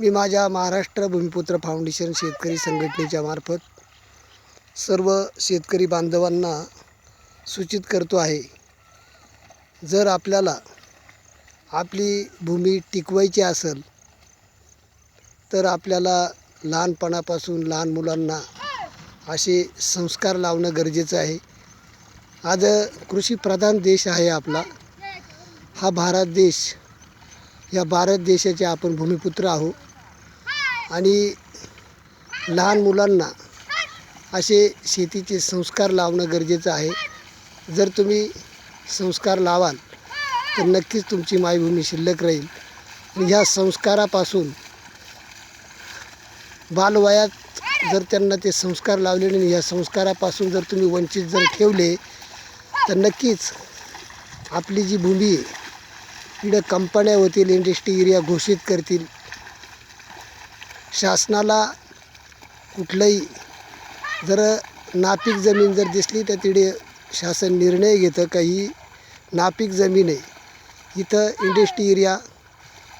मी माझ्या महाराष्ट्र भूमिपुत्र फाउंडेशन शेतकरी संघटनेच्या मार्फत सर्व शेतकरी बांधवांना सूचित करतो आहे जर आपल्याला आपली भूमी टिकवायची असेल तर आपल्याला लहानपणापासून लहान मुलांना असे संस्कार लावणं गरजेचं आहे. आज कृषीप्रधान देश आहे आपला. हा भारत देश या भारत देशाचे आपण भूमिपुत्र आहो. आणि लहान मुलांना असे शेतीचे संस्कार लावणं गरजेचं आहे. जर तुम्ही संस्कार लावाल तर नक्कीच तुमची मायभूमी शिल्लक राहील. आणि ह्या संस्कारापासून बालवयात जर त्यांना ते संस्कार लावले आणि ह्या संस्कारापासून जर तुम्ही वंचित जर ठेवले तर नक्कीच आपली जी भूमी आहे इकडे कंपन्या होतील इंडस्ट्री एरिया घोषित करतील. शासनाला कुठलंही जर नापीक जमीन जर दिसली तर तिथे शासन निर्णय घेतं का ही नापीक जमीन आहे. इथं इंडस्ट्री एरिया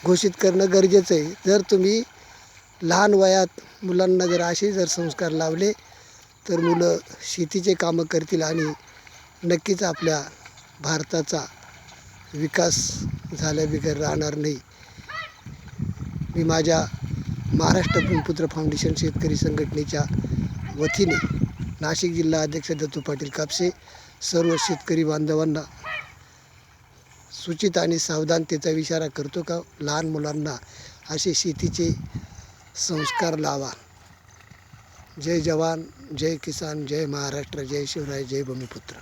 घोषित करणं गरजेचं आहे. जर तुम्ही लहान वयात मुलांना जर असे जर संस्कार लावले तर मुलं शेतीचे कामं करतील आणि नक्कीच आपल्या भारताचा विकास झाल्याबिगर राहणार नाही. मी माझ्या महाराष्ट्र भूमिपुत्र फाउंडेशन शेतकरी संघटनेच्या वतीने नाशिक जिल्हा अध्यक्ष दत्तू पाटील कापसे सर्व शेतकरी बांधवांना सूचित आणि सावधानतेचा इशारा करतो का? लहान मुलांना असे शेतीचे संस्कार लावा. जय जवान जय किसान जय महाराष्ट्र जय शिवराय जय भूमिपुत्र.